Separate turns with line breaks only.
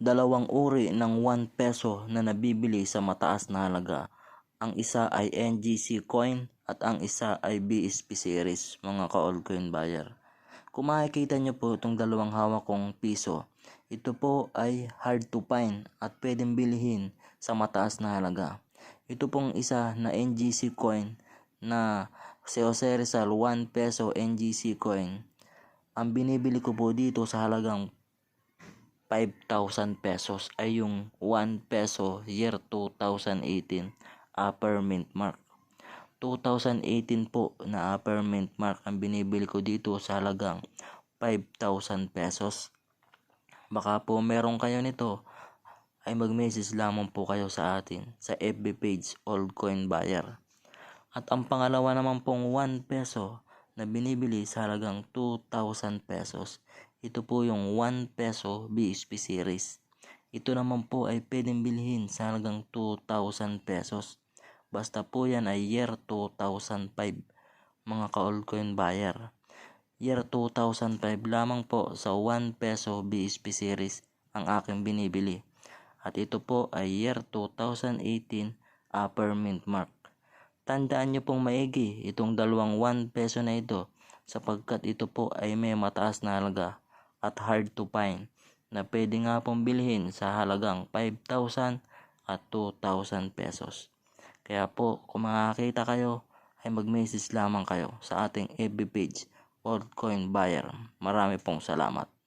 dalawang uri ng 1 peso na nabibili sa mataas na halaga. Ang isa ay NGC coin at ang isa ay BSP series mga ka-altcoin buyer. Kung makikita nyo po itong dalawang hawak kong piso, ito po ay hard to find at pwedeng bilhin sa mataas na halaga. Ito pong isa na NGC coin na si Jose Rizal 1 peso NGC coin. Ang binibili ko po dito sa halagang 5,000 pesos ay yung 1 peso year 2018 upper mint mark. 2018 po na upper mint mark ang binibili ko dito sa halagang 5,000 pesos. Baka po meron kayo nito ay mag-message lamang po kayo sa atin sa FB page Old Coin Buyer. At ang pangalawa naman pong 1 peso na binibili sa halagang 2,000 pesos. Ito po yung 1 peso BSP series. Ito naman po ay pwedeng bilhin sa halagang 2,000 pesos. Basta po yan ay year 2005 mga ka-altcoin buyer. Year 2005 lamang po sa 1 peso BSP series ang aking binibili. At ito po ay year 2018 upper mint mark. Tandaan nyo pong maigi itong dalawang 1 peso na ito sapagkat ito po ay may mataas na halaga at hard to find na pwede nga pong bilhin sa halagang 5,000 at 2,000 pesos. Kaya po kung makakita kayo ay mag-message lamang kayo sa ating FB page Altcoin Buyer. Marami pong salamat.